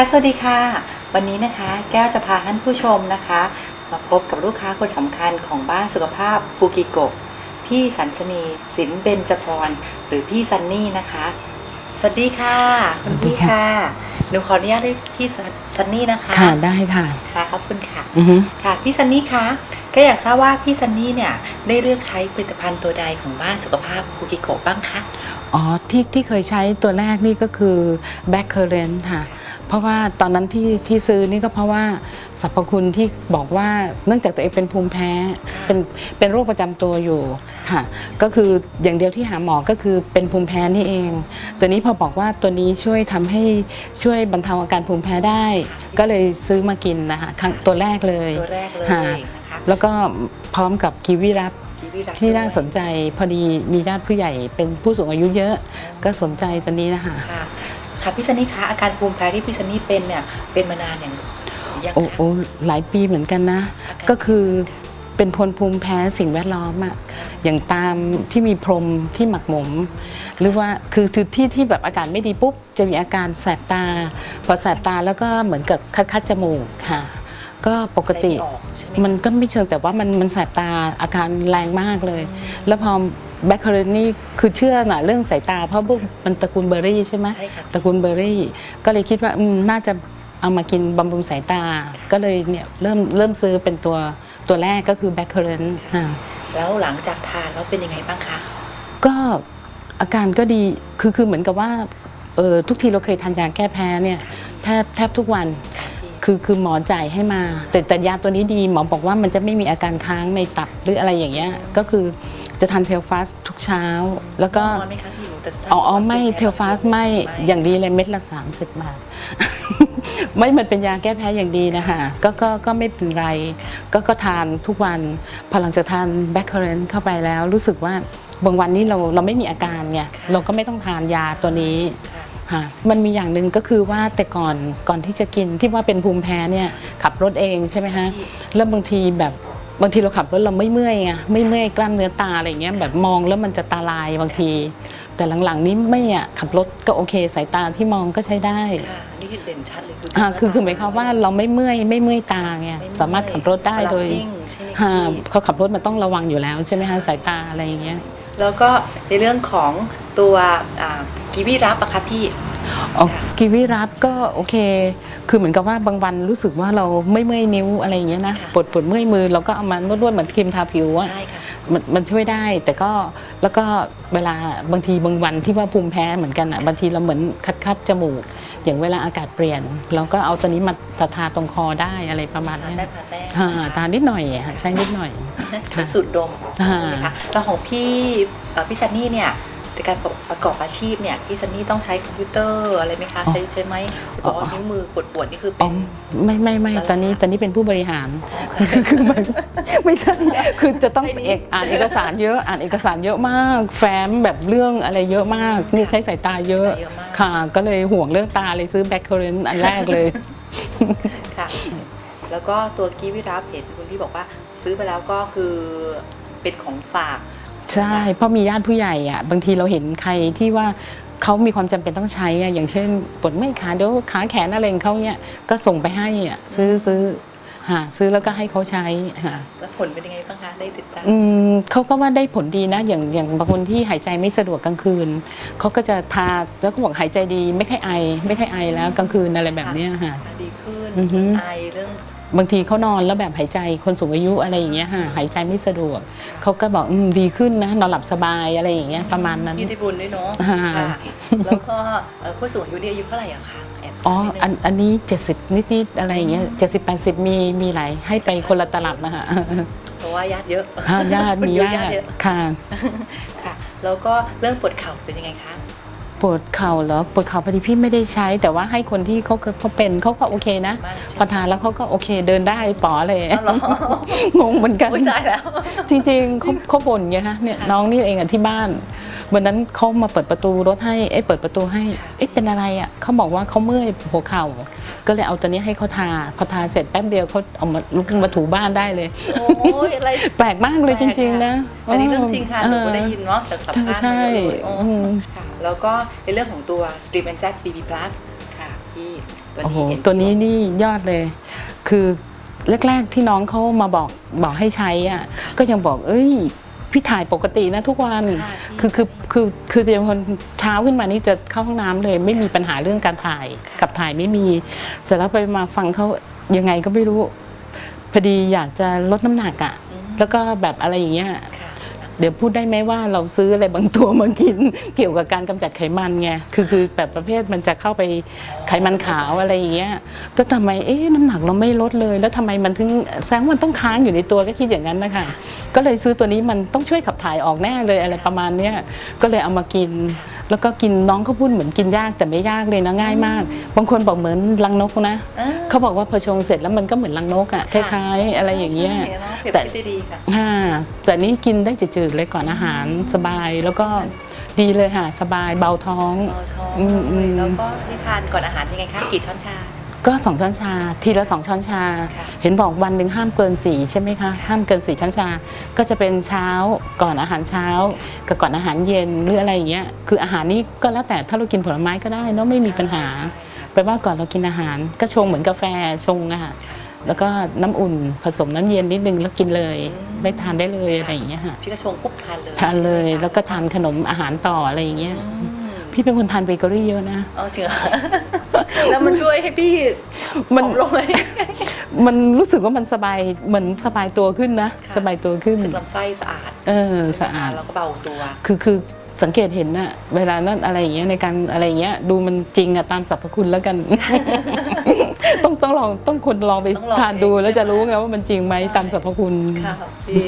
ค่ะสวัสดีค่ะ วันนี้นะคะแก้วจะพาท่านผู้ชมนะคะ มาพบกับลูกค้าคนสำคัญของบ้านสุขภาพภูกิโกะพี่สันสนีสินเบญจพรหรือพี่ซันนี่นะคะ สวัสดีค่ะสวัสดีค่ะหนูขออนุญาตเรียกพี่ซันนี่นะคะค่ะได้ค่ะ ค่ะขอบคุณค่ะ อือฮึค่ะพี่ซันนี่คะก็อยากทราบว่าพี่ซันนี่เนี่ยได้เลือกใช้ผลิตภัณฑ์ตัวใดของบ้านสุขภาพภูกิโกะบ้างคะ อ๋อที่ที่เคยใช้ตัวแรกนี่ก็คือ back current ค่ะ เพราะว่าตอนนั้นที่ที่ซื้อนี่ก็เพราะว่าสรรพคุณที่บอกว่าเนื่องจากตัวเองเป็นภูมิแพ้เป็นเป็นโรคประจำตัวอยู่ค่ะ ก็คืออย่างเดียวที่หาหมอก็คือเป็นภูมิแพ้นี่เอง ตัวนี้พอบอกว่าตัวนี้ช่วยทำให้ช่วยบรรเทาอาการภูมิแพ้ได้ ก็เลยซื้อมากินนะคะครั้งตัวแรกเลยตัวแรกเลยค่ะนะคะแล้วก็พร้อมกับกีวิรับกีวีรักที่น่าสนใจพอดีมีญาติผู้ใหญ่เป็นผู้สูงอายุเยอะ ก็สนใจตัวนี้นะคะ ค่ะค่ะพี่ซันนี่คะอาการภูมิแพ้ที่พี่ซันนี่เป็นเนี่ยเป็นมานานอย่างยังโอ้โอ้หลายปีเหมือนกันนะ ก็คือเป็นพลภูมิแพ้สิ่งแวดล้อมอะอย่างตามที่มีพรมที่หมักหมม หรือว่าคือคือที่ที่แบบอากาศไม่ดีปุ๊บ จะมีอาการแสบตา พอแสบตาแล้วก็เหมือนกับคัดคัดจมูกค่ะ ก็ปกติใจไม่ออกใช่ไหมมันก็ไม่เชิงแต่ว่ามันมันแสบตาอาการแรงมากเลย แล้วพอแบคเคอร์นี่คือเชื่อน่ะเรื่องสายตา เพราะพวกมันตระกูลเบอร์รี่ใช่ไหมใช่ค่ะตระกูลเบอร์รี่ ก็เลยคิดว่าอืมน่าจะเอามากินบำรุงสายตา ก็เลยเนี่ยเริ่มเริ่มซื้อเป็นตัวตัวแรกก็คือแบคเคอร์นแล้วหลังจากทานแล้วเป็นยังไงบ้างคะ ก็อาการก็ดีคือคือเหมือนกับว่าเออทุกทีเราเคยทานยาแก้แพ้เนี่ยแทบแทบทุกวัน ค่ะพี่คือคือหมอจ่ายให้มา แต่แต่ยาตัวนี้ดีหมอบอกว่ามันจะไม่มีอาการค้างในตับหรืออะไรอย่างเงี้ยก็คือจะทานเทลฟาสทุกเช้า แล้วก็นอนไหมคะพี่หนูแต่ทราบอ๋ออ๋อว่าไม่ป็นเทลฟาสไม่อย่างดีเลยเม็ดละ 30 บาท ไม่มันเป็นยาแก้แพ้อย่างดีนะคะก็ก็ก็ไม่เป็นไร ก็ก็ทานทุกวันพอหลังจากทานแบคเคอร์เรนเข้าไปแล้วรู้สึกว่าบางวันนี้เราเราไม่มีอาการไงเราก็ไม่ต้องทานยาตัวนี้ ค่ะ ค่ะมันมีอย่างหนึ่งก็คือว่าแต่ก่อนก่อนที่จะกินที่ว่าเป็นภูมิแพ้เนี่ยขับรถเองใช่ไหมฮะแล้วบางทีแบบบางทีเราขับรถเราไม่เมื่อยไงไม่เมื่อยกล้ามเนื้อตาอะไรเงี้ยแบบมองแล้วมันจะตาลายบางที แต่หลังๆนี้ไม่อะขับรถก็โอเคสายตาที่มองก็ใช้ได้ค่ะนี่คือเด่นชัดเลยคืออ่าคือคือหมายความว่าเราไม่เมื่อยไม่เมื่อยตาไงไเอยสามารถขับรถได้โดยเวลาวิ่งใช่ไหมฮะพี่เขาขับรถมันต้องระวังอยู่แล้วใช่ไหมฮะสายตาอะไรอย่างเงี้ย แล้วก็ในเรื่องของ ตัวอ่ากีวีรับอะคะพี่อ๋อกีวิรับก็โอเค คือเหมือนกับว่าบางวันรู้สึกว่าเราไม่เมื่อยนิ้วอะไรอย่างเงี้ยนะค่ะปวดปวดเมื่อยมือเราก็เอามานวดๆเหมือนครีมทาผิวอะใช่ค่ะมันมันช่วยได้แต่ก็แล้วก็เวลาบางทีบางวันที่ว่าภูมิแพ้เหมือนกันอะบางทีเราเหมือนคัดคัดๆจมูก อย่างเวลาอากาศเปลี่ยน เราก็เอาตัวนี้มาทาทาตรงคอได้อะไรประมาณทานเนี้ได้ยผ่าแต้มอ่าทานิดหน่อยอะค่ะใช้นิดหน่อยค่ะสูตรดมอ่าใช่ไหมคะแล้วของพี่เอ่อพี่ซันนี่เนี่ย ในการประกอบอาชีพเนี่ยพี่ซันนี่ต้องใช้คอมพิวเตอร์อะไรไหมคะใช้ใช่ไหมบอกว่านิ้วมือปวดปวดๆนี่คืออ๋เป็อนไม่ไม่ไม่แล้วตอนนี้ล่ะคะตอนนี้เป็นผู้บริหารคือมันไม่ใช่คือจะต้องใช่นี่เอกอ่านเอกสารเยอะอ่านเอกสารเยอะมาก แฟ้มแบบเรื่องอะไรเยอะมากนี่ใช้สายตาเยอะเยอะมากค่ะ ก็เลยห่วงเรื่องตาเลยซื้อแบคเคอร์เรนอันแรกเลยค่ะแล้วก็ตัวกีวิรับเห็นคุณพี่บอกว่าซื้อไปแล้วก็คือเป็นของฝาก ใช่เพราะมีญาติผู้ใหญ่อะบางทีเราเห็นใครที่ว่าเขามีความจำเป็นต้องใช้อะอย่างเช่นปวดเมื่อยขาเดี๋ยวขาแขนอะไรของเขาเนี่ยก็ส่งไปให้อะซื้อซื้อหาซื้อแล้วก็ให้เขาใช้ค่ะแล้วผลเป็นยังไงบ้างคะได้ติดตามอืมเขาก็ว่าได้ผลดีนะ อย่างอย่างบางคนที่หายใจไม่สะดวกกลางคืนเขาก็จะทาแล้วก็บอกหายใจดีไม่ค่อยไอ ไม่ค่อยไอแล้วกลางคืนอะไรแบบเนี้ยค่ะดีขึ้นอือฮึไอเรื่อง บางทีเขานอนแล้วแบบหายใจคนสูงอายุอะไรอย่างเงี้ยค่ะหายใจไม่สะดวกเขาก็บอกอืมดีขึ้นนะนอนหลับสบายอะไรอย่างเงี้ยประมาณนั้นยืดบุญด้วยเนาะอ่า ค่ะแล้วก็เอ่อผู้สูงอายุนี่อายุเท่าไหร่อะคะแอบทราบอ๋อนิดนึง อันอันนี้ 70 นิดๆอะไรอย่างเงี้ย70 80มีมีหลายให้ไปคนละตลับนะคะ เพราะว่าญาติเยอะอ่าญาติมีญาติเยอะค่ะ ค่ะ แล้วก็เรื่องปวดเข่าเป็นยังไงคะ ปวดเข่าเหรอปวดเข่าพอดีพี่ไม่ได้ใช้ แต่ว่าให้คนที่เขาเคยเขาเป็นเขาก็โอเคนะมากพอทานแล้วเขาก็โอเคเดินได้ป๋อเลยอ๋อเหรองงเหมือนกันโอ้ยตายแล้ว จริงๆเขาเขาบ่นไงฮะเนี่ยค่ะน้องนี่เองอะที่บ้านวันนั้นเขามาเปิดประตูรถให้เอ๊ะเปิดประตูให้ค่ะเอ๊ะเป็นอะไรอะเขาบอกว่าเขาเมื่อยหัวเข่าก็เลยเอาตัวนี้ให้เขาทาพอทาเสร็จแป๊บเดียวเขาเอามาลุกมาถูบ้านได้เลยโอ้ยอะไรแปลกมากเลยจริง ๆ นะอันนี้เรื่องจริงค่ะหนูก็ได้ยินเนาะจากสัมใช่ภาษณ์ใช่ มาเยอะเลยโอ้อืมค่ะแล้วก็ในเรื่องของตัว Stream and Z BB Plus ค่ะพี่ตัวตัวโอ้โหนี้เห็นตัวนี้นี่ยอดเลย คือแรกๆที่น้องเขามาบอกบอกให้ใช้อะ ก็ยังบอก เอ้ย พี่ถ่ายปกตินะทุกวันค่ะคือคือคือคือเป็นคนเช้าขึ้นมานี่จะเข้าห้องน้ำเลย ไม่มีปัญหาเรื่องการถ่ายค่ะกับถ่ายไม่มี เสร็จแล้วไปมาฟังเขายังไงก็ไม่รู้ พอดีอยากจะลดน้ำหนักอะ อืม แล้วก็แบบอะไรอย่างเงี้ยค่ะ เดี๋ยวพูดได้ไหมว่าเราซื้ออะไรบางตัวมากิน เกี่ยวกับการกำจัดไขมันไงคือคือแบบประเภทมันจะเข้าไปไขมันขาวอะไรอย่างเงี้ยแต่ทำไมเอ๊ะน้ำหนักเราไม่ลดเลย แล้วทำไมมันถึงแสดงว่ามันต้องค้างอยู่ในตัวก็คิดอย่างนั้นนะคะก็เลยซื้อตัวนี้มันต้องช่วยขับถ่ายออกแน่เลยอะไรประมาณเนี้ยก็เลยเอามากิน แล้วก็กินน้องเขาพูดเหมือนกินยากแต่ไม่ยากเลยนะง่ายมาก บางคนบอกเหมือนลังนกนะอ่าเขาบอกว่าพอชงเสร็จแล้วมันก็เหมือนลังนกอะคล้ายๆ อะไรอย่างเงี้ย ใช่เนอะเปรียบแต่เทียบได้ดีค่ะ ค่ะแต่นี้กินได้จืดๆเลยก่อนอาหารสบายแล้วก็ดีเลยค่ะสบายเบาท้องเบาท้องอืมอืม แล้วก็ให้ทานก่อนอาหารยังไงคะกี่ช้อนชา ก็สองช้อนชา ทีละสองช้อนชาค่ะเห็นบอกวันหนึ่งห้ามเกินสี่ใช่ไหมคะห้ามเกินสี่ช้อนชา ก็จะเป็นเช้าก่อนอาหารเช้า กับก่อนอาหารเย็นหรืออะไรอย่างเงี้ยคืออาหารนี้ก็แล้วแต่ถ้าเรากินผลไม้ก็ได้เนาะไม่มีปัญหาใช่ค่ะแปลว่าก่อนเรากินอาหาร ก็ชงเหมือนกาแฟชงอะค่ะแล้วก็น้ำอุ่นผสมน้ำเย็นนิดนึงแล้วกินเลยอืมได้ทานได้เลยอะไรอย่างเงี้ยค่ะพี่ก็ชงปุ๊บทานเลยทานเลยใช่ไหมคะแล้วก็ทานขนมอาหารต่ออะไรอย่างเงี้ยอืม พี่เป็นคนทานเบเกอรี่เยอะนะเอาจริงเหรอ แล้วมันช่วยให้พี่มันผอลงไหมมันรู้สึกว่ามันสบายเหมือนสบายตัวขึ้นนะค่ะสบายตัวขึ้น รู้สึกลำไส้สะอาดเออใช่ไหมสะอาดคะแล้วก็เบาตัว คือคือสังเกตเห็นนะเวลานั้นอะไรอย่างเงี้ยในการอะไรอย่างเงี้ยดูมันจริงอะตามสรรพคุณแล้วกัน ต้องต้องลองต้องคนลองไปต้องลองทานดูเองแล้วใช่จะไหมรู้ไงว่ามันจริงไหมใช่ ตามสรรพคุณ ค่ะพี่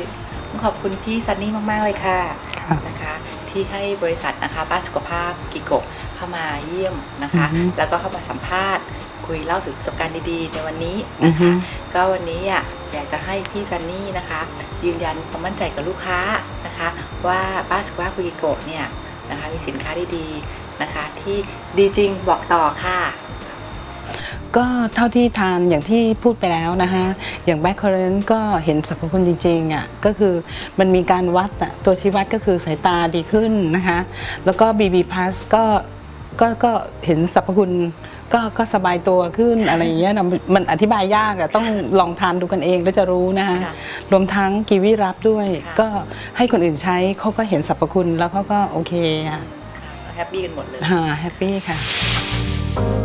ต้องขอบคุณพี่ซันนี่มาก ๆ เลยค่ะค่ะ นะคะ ที่ให้บริษัทนะคะบ้านสุขภาพกิโกะเข้ามาเยี่ยมนะคะ อือฮึ แล้วก็เข้ามาสัมภาษณ์ คุยเล่าถึงประสบการณ์ดีๆ ในวันนี้อืนะอฮึ คะ ก็วันนี้อะอยากจะให้พี่ซันนี่นะคะ ยืนยันความมั่นใจกับลูกค้านะคะ ว่าบ้านสุขภาพกิโกะเนี่ยนะคะมีสินค้าดีๆนะคะ ที่ดีจริงบอกต่อค่ะ ก็เท่าที่ทานอย่างที่พูดไปแล้วนะคะอย่างแบคเคอร์เรนก็เห็นสรรพคุณจริงๆอะก็คือมันมีการวัดอะตัวชี้วัดก็คือสายตาดีขึ้นนะคะแล้วก็ BB Plus ก็ก็ก็เห็นสรรพคุณก็ก็สบายตัวขึ้นอะไรอย่างเงี้ยนะมันมันอธิบายยากอะต้องลองทานดูกันเองแล้วจะรู้นะคะค่ะรวมทั้งกีวีรับด้วยค่ะก็ให้คนอื่นใช้เขาก็เห็นสรรพคุณแล้วเขาก็โอเคค่ะแฮปปี้กันหมดเลยแฮปปี้ค่ะ